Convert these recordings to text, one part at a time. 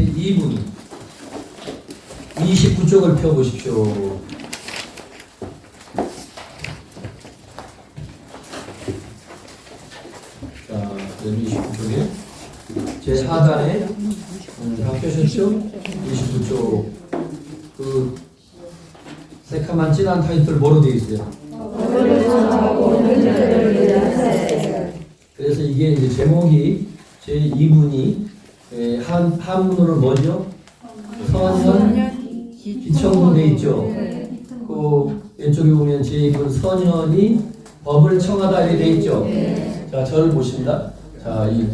페이지 2분 29쪽을 펴보십시오. 자, 29쪽에 제 4단에 음, 다 펴셨죠? 29쪽 그 새카만 진한 타이틀 뭐로 되어 있어요? 그래서 이게 이제 제목이 제 2분이 한 한문으로 뭐죠? 선현 기청도 돼 있죠. 그 왼쪽에 보면 제 2분 선현이 법을 청하다 이렇게 돼 있죠. 자 저를 보십니다. 자이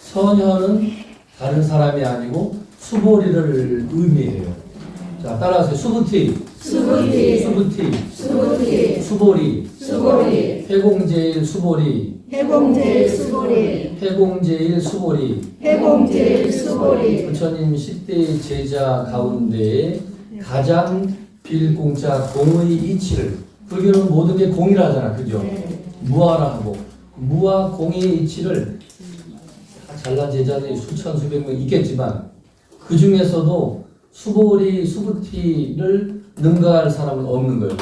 선현은 다른 사람이 아니고 수보리를 의미해요. 자 따라하세요. 수부티, 수부티, 수부티, 수부티, 수보리, 수보리, 해공제일 수보리, 해공제일 수보리, 해공제일 수보리. 해공제일 수보리, 부처님 10대 제자 가운데 가장 빌공자 공의 이치를 불교는 모든 게 공이라잖아 그죠? 무아라 하고 무아 공의 이치를 다 잘난 제자들이 수천 수백 명 있겠지만 그 중에서도 수보리 수부티를 능가할 사람은 없는 거예요.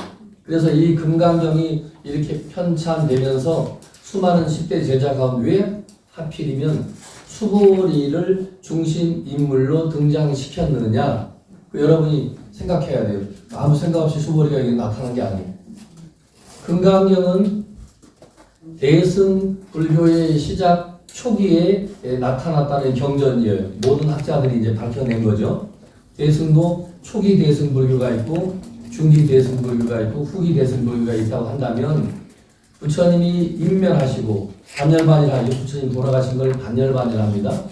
그래서 이 금강경이 이렇게 편찬되면서 수많은 10대 제자 가운데 왜 하필이면 수보리를 중심 인물로 등장시켰느냐? 그 여러분이 생각해야 돼요. 아무 생각 없이 수보리가 여기 나타난 게 아니에요. 금강경은 대승 불교의 시작 초기에 나타났다는 경전이에요. 모든 학자들이 이제 밝혀낸 거죠. 대승도 초기 대승 불교가 있고 중기 대승 불교가 있고 후기 대승 불교가 있다고 한다면 부처님이 임멸하시고 반열반이라. 부처님 돌아가신 걸 반열반이라 합니다.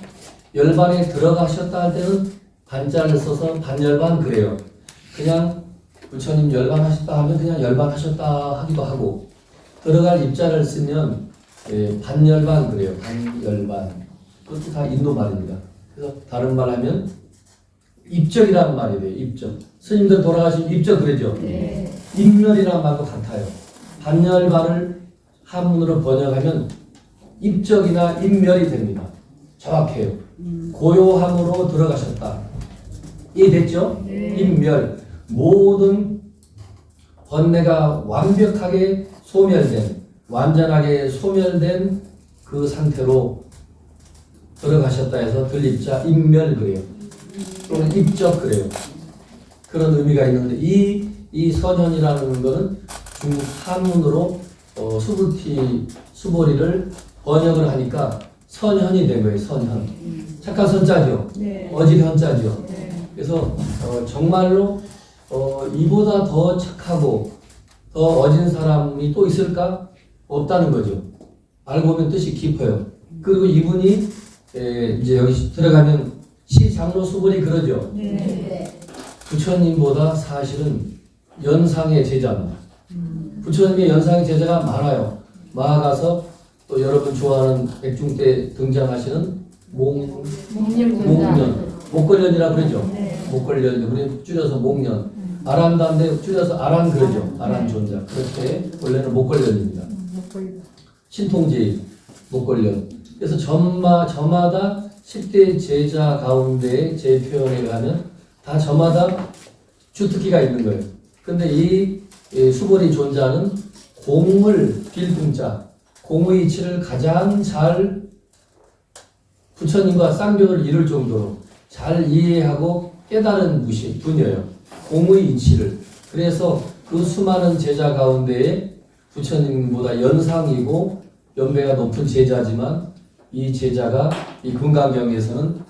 열반에 들어가셨다 할 때는 반자를 써서 반열반 그래요. 그냥 부처님 열반하셨다 하면 그냥 열반하셨다 하기도 하고 들어갈 입자를 쓰면 예, 반열반 그래요. 반열반. 그것도 다 인도 말입니다. 그래서 다른 말 하면 입적이라는 말이 돼요. 입적. 스님들 돌아가신 입적 그러죠. 네. 인멸이라는 말도 같아요. 반열반을 한문으로 번역하면 입적이나 인멸이 됩니다. 정확해요. 고요함으로 들어가셨다. 이해됐죠? 인멸. 모든 번뇌가 완벽하게 소멸된, 완전하게 소멸된 그 상태로 들어가셨다 해서 들립자 인멸 그래요. 또는 입적 그래요. 그런 의미가 있는데 이, 이 선현이라는 거는 중국 한문으로 어, 수부티 수보리를 번역을 하니까 선현이 된 거예요. 선현. 착한 선자죠. 네. 어질 현자죠. 네. 그래서 어, 정말로 어, 이보다 더 착하고 더 어진 사람이 또 있을까? 없다는 거죠. 알고 보면 뜻이 깊어요. 그리고 이분이 에, 이제 여기 들어가면 시 장로 수보리 그러죠. 네. 부처님보다 사실은 연상의 제자입니다. 부처님의 연상의 제자가 많아요. 마가서 또 여러분 좋아하는 백중 때 등장하시는 몽, 목련, 목걸련이라 그러죠. 네. 목걸련, 우리 줄여서 목련. 아란다인데 줄여서 아란 그러죠. 아란 존자. 그렇게 원래는 목걸련입니다. 신통제일, 목걸련. 그래서 저마, 저마다 10대 제자 가운데 제 표현에 가면 다 저마다 주특기가 있는 거예요. 근데 이 예, 수보리 존자는 공을 빌궁자, 공의 이치를 가장 잘 부처님과 쌍벽을 이룰 정도로 잘 이해하고 깨달은 무시, 분이에요. 공의 이치를. 그래서 그 수많은 제자 가운데에 부처님보다 연상이고 연배가 높은 제자지만 이 제자가 이 금강경에서는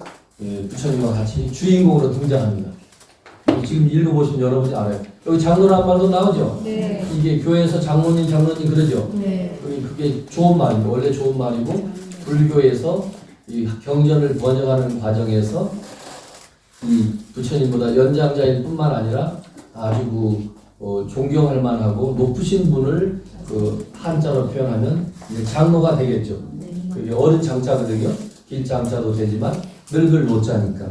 예, 부처님과 같이 주인공으로 등장합니다. 지금 읽어보시면 여러분이 알아요. 여기 장로란 말도 나오죠? 네. 이게 교회에서 장로님, 장로님 그러죠? 네. 그게- 그게 좋은 말이고, 원래 좋은 말이고, 불교에서 이 경전을 번역하는 과정에서 이 부처님보다 연장자일 뿐만 아니라 아주 그, 어, 존경할 만하고 높으신 분을 그 한자로 표현하면 이제 장로가 되겠죠. 그게 어른 장자거든요. 길 장자도 되지만 늙을 노자니까.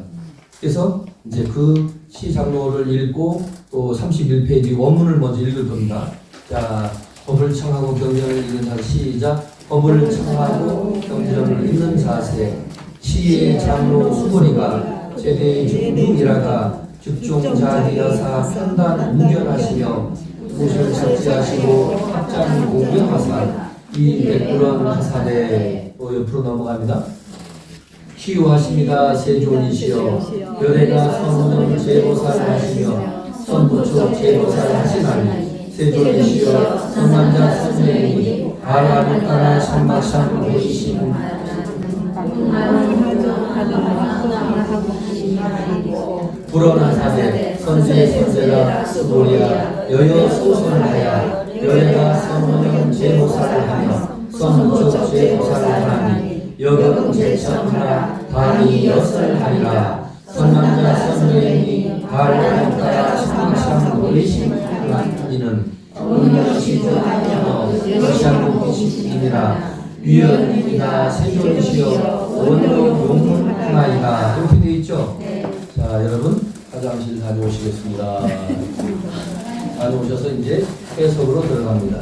그래서 이제 그 시 장로를 읽고 또 31페이지 원문을 먼저 읽을 겁니다. 자, 법을 청하고 경전을 읽는 자 시작. 법을 청하고 경전을 읽는 자세. 시의 장로 수보리가 제대 중중이라가 즉종자기 여사 편단 무견하시며 무술 착지하시고 합장 공경하사 이 백불원 하사대 또 옆으로 넘어갑니다. 치유하십니다. 세존이시여. 열애가 선우는 제보살 하시며 선부초 제보살 하시나니 세존이시여 선남자 선생님이 바라를 따라 삼막상 보이시는 불어나 사대 선제 선제라 스보리아 여여 소선하야 여래가 선우는 제보살을 하며 선부초 제보살을 하니 여경 제천하나 밤이 여설하리라. 선남자 선생님이 바라를 따라 삼막상 보이시는 이는 운명시조하며 여시한국이시니라. 위원님이나 세존이시여 원로 용문하나이다 이렇게 되어 있죠? 자 여러분 화장실 다녀오시겠습니다. 다녀오셔서 이제 해석으로 들어갑니다